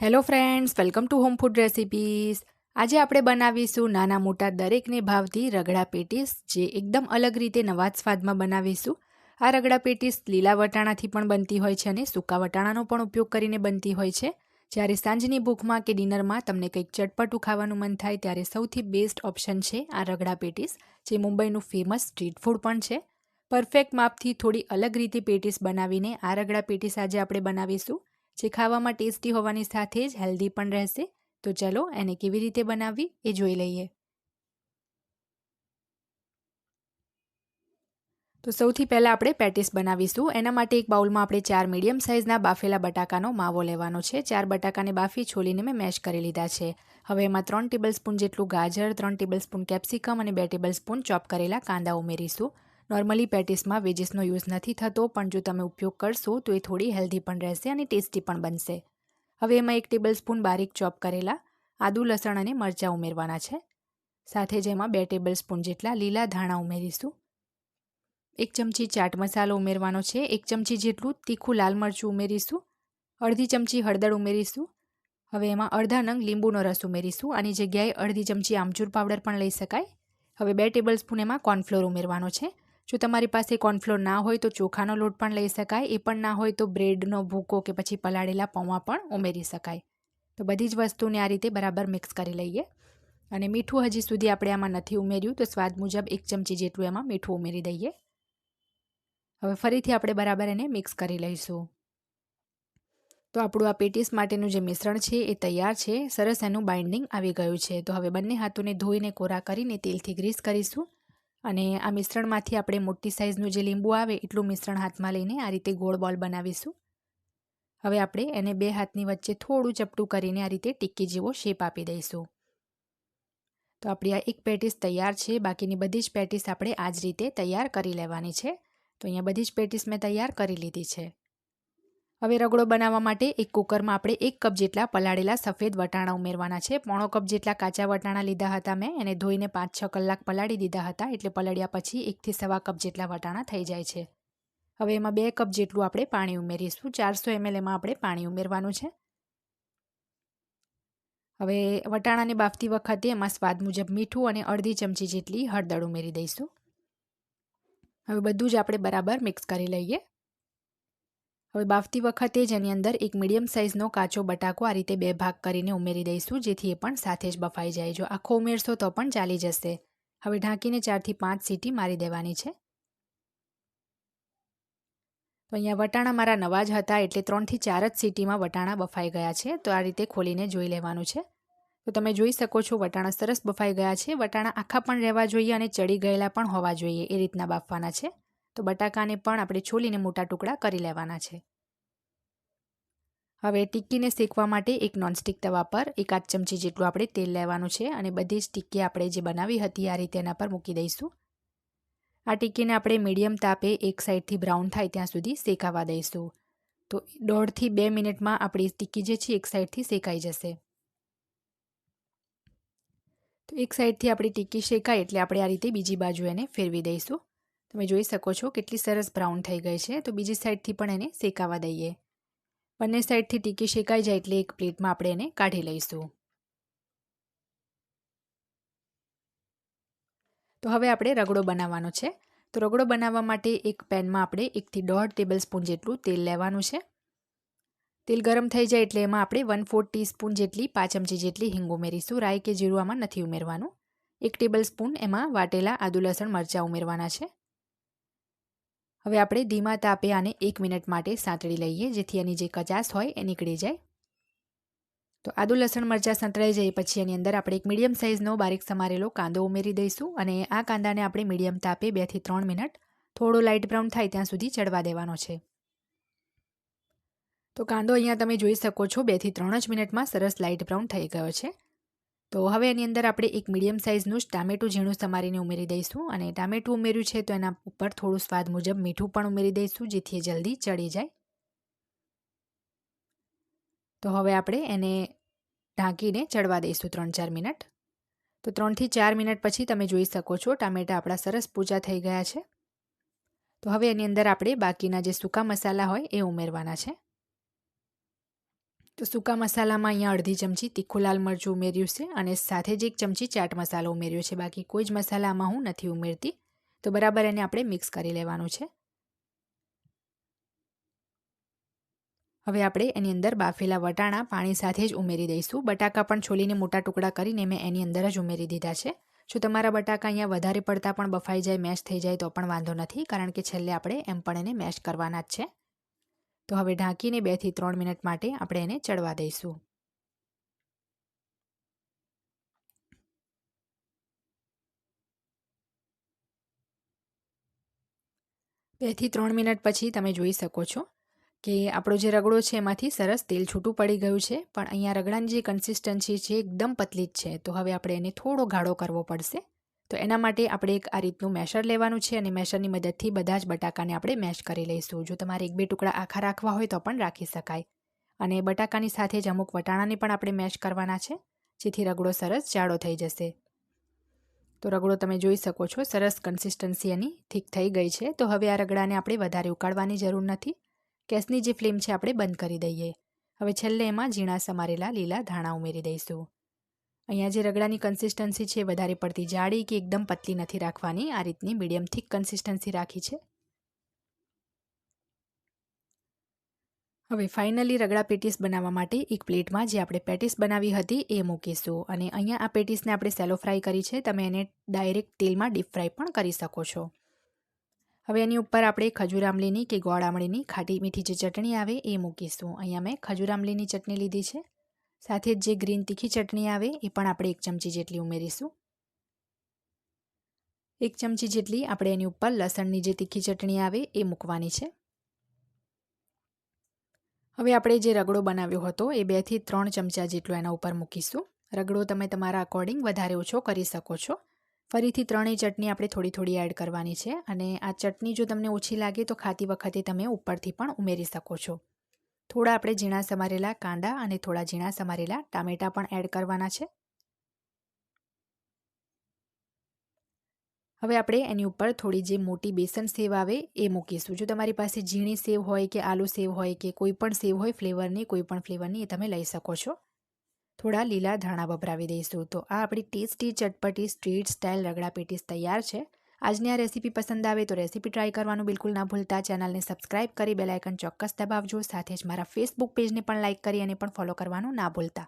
Hello friends welcome to home food recipes આજે આપણે બનાવીશું નાના મોટા દરેકને ભાવતી રગડા પેટીસ, જે એકદમ અલગ રીતે નવા જ સ્વાદમાં બનાવીશું. આ રગડા પેટીસ લીલા વટાણાથી પણ બનતી હોય છે અને સૂકા વટાણાનો પણ ઉપયોગ કરીને બનતી હોય છે. જ્યારે સાંજની ભૂખમાં કે ડિનરમાં તમને કંઈક ચટપટું ખાવાનું મન થાય ત્યારે સૌથી બેસ્ટ ઓપ્શન છે આ રગડા પેટીસ, જે મુંબઈનું ફેમસ સ્ટ્રીટ ફૂડ પણ છે. પરફેક્ટ માપથી થોડી અલગ રીતે પેટીસ બનાવીને આ રગડા પેટીસ આજે આપણે બનાવીશું. જે ખાવામાં ટેસ્ટી હોવાની સાથે જ હેલ્ધી પણ રહેશે. તો ચલો એને કેવી રીતે બનાવવી એ જોઈ લઈએ. તો સૌથી પહેલાં આપણે પેટીસ બનાવીશું. એના માટે એક બાઉલમાં આપણે ચાર મીડિયમ સાઇઝના બાફેલા બટાકાનો માવો લેવાનો છે. ચાર બટાકાને બાફી છોલીને મેં મેશ કરી લીધા છે. હવે એમાં ત્રણ ટેબલ સ્પૂન જેટલું ગાજર, ત્રણ ટેબલ સ્પૂન કેપ્સિકમ અને બે ટેબલ સ્પૂન ચોપ કરેલા કાંદા ઉમેરીશું. નોર્મલી પેટીસમાં વેજીસનો યુઝ નથી થતો, પણ જો તમે ઉપયોગ કરશો, તો એ થોડી હેલ્ધી પણ રહેશે અને ટેસ્ટી પણ બનશે. હવે એમાં એક ટેબલ સ્પૂન બારીક ચોપ કરેલા, આદુ, લસણ અને મરચાં ઉમેરવાના છે. સાથે જ એમાં બે ટેબલ સ્પૂન જેટલા લીલા ધાણા ઉમેરીશું. એક ચમચી ચાટ મસાલો ઉમેરવાનો છે, એક ચમચી જેટલું તીખું લાલ મરચું ઉમેરીશું, અડધી ચમચી હળદર ઉમેરીશું. હવે એમાં અડધા નંગ લીંબુનો રસ ઉમેરીશું, આની જગ્યાએ અડધી ચમચી આમચૂર પાવડર પણ લઈ શકાય. હવે બે ટેબલ સ્પૂન એમાં કોર્નફ્લોર ઉમેરવાનો છે. જો તમારી પાસે કોર્નફ્લોર ના હોય તો ચોખાનો લોટ પણ લઈ શકાય, એ પણ ના હોય તો બ્રેડનો ભૂકો કે પછી પલાળેલા પૌવા પણ ઉમેરી શકાય. તો બધી જ વસ્તુને આ રીતે બરાબર મિક્સ કરી લઈએ. અને મીઠું હજી સુધી આપણે આમાં નથી ઉમેર્યું, તો સ્વાદ મુજબ એક ચમચી જેટલું એમાં મીઠું ઉમેરી દઈએ. હવે ફરીથી આપણે બરાબર એને મિક્સ કરી લઈશું. તો આપણું આ પેટીસ માટેનું જે મિશ્રણ છે એ તૈયાર છે, સરસ એનું બાઇન્ડિંગ આવી ગયું છે. તો હવે બંને હાથોને ધોઈને કોરા કરીને તેલથી ગ્રીસ કરીશું. અને આ મિશ્રણમાંથી આપણે મોટી સાઇઝનું જે લીંબુ આવે એટલું મિશ્રણ હાથમાં લઈને આ રીતે ગોળ બોલ બનાવીશું. હવે આપણે એને બે હાથની વચ્ચે થોડું ચપટું કરીને આ રીતે ટિક્કી જેવો શેપ આપી દઈશું. તો આપણી આ એક પેટીસ તૈયાર છે, બાકીની બધી જ પેટીસ આપણે આ જ રીતે તૈયાર કરી લેવાની છે. તો અહીંયા બધી જ પેટીસ મેં તૈયાર કરી લીધી છે. હવે રગડો બનાવવા માટે એક કુકરમાં આપણે એક કપ જેટલા પલાળેલા સફેદ વટાણા ઉમેરવાના છે. પોણો કપ જેટલા કાચા વટાણા લીધા હતા મેં. એને ધોઈને પાંચ છ કલાક પલાળી દીધા હતા. એટલે પલાળ્યા પછી એકથી સવા કપ જેટલા વટાણા થઈ જાય છે. હવે એમાં બે કપ જેટલું આપણે પાણી ઉમેરીશું. ચારસો એમએલ એમાં આપણે પાણી ઉમેરવાનું છે. હવે વટાણાને બાફતી વખતે એમાં સ્વાદ મુજબ મીઠું અને અડધી ચમચી જેટલી હળદર ઉમેરી દઈશું. હવે બધું જ આપણે બરાબર મિક્સ કરી લઈએ. હવે બાફતી વખતે જ એની અંદર એક મીડિયમ સાઇઝનો કાચો બટાકો આ રીતે બે ભાગ કરીને ઉમેરી દઈશું, જેથી એ પણ સાથે જ બફાઈ જાય. જો આખો ઉમેરશો તો પણ ચાલી જશે. હવે ઢાંકીને ચારથી પાંચ સીટી મારી દેવાની છે. તો અહીંયા વટાણા મારા નવા જ હતા, એટલે ત્રણથી ચાર જ સીટીમાં વટાણા બફાઈ ગયા છે. તો આ રીતે ખોલીને જોઈ લેવાનું છે. તો તમે જોઈ શકો છો વટાણા સરસ બફાઈ ગયા છે. વટાણા આખા પણ રહેવા જોઈએ અને ચડી ગયેલા પણ હોવા જોઈએ, એ રીતના બાફવાના છે. તો બટાકાને પણ આપણે છોલીને મોટા ટુકડા કરી લેવાના છે. હવે ટિક્કીને શેકવા માટે એક નોનસ્ટિક તવા પર એકાદ ચમચી જેટલું આપણે તેલ લેવાનું છે અને બધી જ ટિક્કી આપણે જે બનાવી હતી આ રીતે એના પર મૂકી દઈશું. આ ટિક્કીને આપણે મીડિયમ તાપે એક સાઈડથી બ્રાઉન થાય ત્યાં સુધી શેકાવા દઈશું. તો દોઢથી બે મિનિટમાં આપણી ટિક્કી જે છે એક સાઈડથી શેકાઈ જશે. તો એક સાઈડથી આપણી ટિક્કી શેકાય એટલે આપણે આ રીતે બીજી બાજુ એને ફેરવી દઈશું. તમે જોઈ શકો છો કેટલી સરસ બ્રાઉન થઈ ગઈ છે. તો બીજી સાઈડથી પણ એને શેકાવા દઈએ. બંને સાઈડથી ટીકી શેકાઈ જાય એટલે એક પ્લેટમાં આપણે એને કાઢી લઈશું. તો હવે આપણે રગડો બનાવવાનો છે. તો રગડો બનાવવા માટે એક પેનમાં આપણે એકથી દોઢ ટેબલ સ્પૂન જેટલું તેલ લેવાનું છે. તેલ ગરમ થઈ જાય એટલે એમાં આપણે વન ફોર ટીસ્પૂન જેટલી પાંચ ચમચી જેટલી હિંગ ઉમેરીશું. રાઈ કે જીરું આમાં નથી ઉમેરવાનું. એક ટેબલ સ્પૂન એમાં વાટેલા આદુ લસણ મરચાં ઉમેરવાના છે. હવે આપણે ધીમા તાપે આને એક મિનિટ માટે સાંતળી લઈએ, જેથી એની જે કચાશ હોય એ નીકળી જાય. તો આદુ લસણ મરચાં સંતળાઈ જાય, પછી એની અંદર આપણે એક મીડિયમ સાઇઝનો બારીક સમારેલો કાંદો ઉમેરી દઈશું અને આ કાંદાને આપણે મીડિયમ તાપે બેથી ત્રણ મિનિટ થોડો લાઇટ બ્રાઉન થાય ત્યાં સુધી ચડવા દેવાનો છે. તો કાંદો અહીંયા તમે જોઈ શકો છો બેથી ત્રણ જ મિનિટમાં સરસ લાઇટ બ્રાઉન થઈ ગયો છે. તો હવે એની અંદર આપણે એક મીડિયમ સાઇઝનું જ ટામેટું ઝીણું સમારીને ઉમેરી દઈશું અને ટામેટું ઉમેર્યું છે તો એના ઉપર થોડું સ્વાદ મુજબ મીઠું પણ ઉમેરી દઈશું જેથી એ જલ્દી ચડી જાય. તો હવે આપણે એને ઢાંકીને ચડવા દઈશું ત્રણ ચાર મિનિટ. તો ત્રણથી ચાર મિનિટ પછી તમે જોઈ શકો છો ટામેટા આપણા સરસ પૂજા થઈ ગયા છે. તો હવે એની અંદર આપણે બાકીના જે સૂકા મસાલા હોય એ ઉમેરવાના છે. તો સૂકા મસાલામાં અહીંયા અડધી ચમચી તીખું લાલ મરચું ઉમેર્યું છે અને સાથે જ એક ચમચી ચાટ મસાલો ઉમેર્યો છે. બાકી કોઈ જ મસાલામાં હું નથી ઉમેરતી. તો બરાબર એને આપણે મિક્સ કરી લેવાનું છે. હવે આપણે એની અંદર બાફેલા વટાણા પાણી સાથે જ ઉમેરી દઈશું. બટાકા પણ છોલીને મોટા ટુકડા કરીને મેં એની અંદર જ ઉમેરી દીધા છે. જો તમારા બટાકા અહીંયા વધારે પડતા પણ બફાઈ જાય, મેશ થઈ જાય તો પણ વાંધો નથી, કારણ કે છેલ્લે આપણે એમ પણ એને મેશ કરવાના જ છે. તો હવે ઢાંકીને બેથી ત્રણ મિનિટ માટે આપણે એને ચડવા દઈશું. બેથી ત્રણ મિનિટ પછી તમે જોઈ શકો છો કે આપણો જે રગડો છે એમાંથી સરસ તેલ છૂટું પડી ગયું છે, પણ અહીંયા રગડાની જે કન્સિસ્ટન્સી છે એકદમ પતલી જ છે. તો હવે આપણે એને થોડો ગાળો કરવો પડશે. તો એના માટે આપણે એક આ રીતનું મેશર લેવાનું છે અને મેશરની મદદથી બધા જ બટાકાને આપણે મેશ કરી લઈશું. જો તમારે એક બે ટુકડા આખા રાખવા હોય તો પણ રાખી શકાય. અને બટાકાની સાથે જ અમુક વટાણાને પણ આપણે મેશ કરવાના છે, જેથી રગડો સરસ જાડો થઈ જશે. તો રગડો તમે જોઈ શકો છો, સરસ કન્સિસ્ટન્સી એની ઠીક થઈ ગઈ છે. તો હવે આ રગડાને આપણે વધારે ઉકાળવાની જરૂર નથી. ગેસની જે ફ્લેમ છે, આપણે બંધ કરી દઈએ. હવે છેલ્લે એમાં ઝીણા સમારેલા લીલા ધાણા ઉમેરી દઈશું. અહીંયા જે રગડાની કન્સિસ્ટન્સી છે વધારે પડતી જાડી કે એકદમ પતલી નથી રાખવાની. આ રીતની મીડિયમ થીક કન્સિસ્ટન્સી રાખી છે. હવે ફાઇનલી રગડા પેટીસ બનાવવા માટે એક પ્લેટમાં જે આપણે પેટીસ બનાવી હતી એ મૂકીશું. અને અહીંયા આ પેટીસને આપણે સેલો ફ્રાય કરી છે. તમે એને ડાયરેક્ટ તેલમાં ડીપ ફ્રાય પણ કરી શકો છો. હવે એની ઉપર આપણે ખજૂર આમલીની કે ગોળ આમળીની ખાટી મીઠી જે ચટણી આવે એ મૂકીશું. અહીંયા મેં ખજૂર આમલીની ચટણી લીધી છે. સાથે જ જે ગ્રીન તીખી ચટણી આવે, એ પણ આપણે એક ચમચી જેટલી ઉમેરીશું. એક ચમચી જેટલી આપણે એની ઉપર લસણની જે તીખી ચટણી આવે, એ મૂકવાની છે. હવે આપણે જે રગડો બનાવ્યો હતો, એ બેથી ત્રણ ચમચા જેટલો એના ઉપર મૂકીશું. રગડો તમે તમારા અકોર્ડિંગ વધારે ઓછો કરી શકો છો. ફરીથી ત્રણેય ચટણી આપણે થોડી થોડી એડ કરવાની છે અને આ ચટણી જો તમને ઓછી લાગે, તો ખાતી વખતે તમે ઉપરથી પણ ઉમેરી શકો છો. થોડા આપણે ઝીણા સમારેલા કાંદા અને થોડા ઝીણા સમારેલા ટામેટાં પણ એડ કરવાના છે. હવે આપણે એની ઉપર થોડી જે મોટી બેસન સેવ આવે એ મૂકીશું. જો તમારી પાસે ઝીણી સેવ હોય કે આલુ સેવ હોય કે કોઈ પણ સેવ હોય ફ્લેવરની કોઈ પણ ફ્લેવરની એ તમે લઈ શકો છો. થોડા લીલા ધાણા વપરાવી દઈશું. તો આ આપણી ટેસ્ટી, ચટપટી સ્ટ્રીટ સ્ટાઇલ રગડા પેટીસ તૈયાર છે. આજની આ રેસીપી પસંદ આવે તો રેસીપી ટ્રાય કરવાનું બિલકુલ ના ભૂલતા. ચેનલને સબસ્ક્રાઇબ કરી બેલાઇકન ચોક્કસ દબાવજો. સાથે જ મારા ફેસબુક પેજને પણ લાઇક કરી અને પણ ફોલો કરવાનું ના ભૂલતા.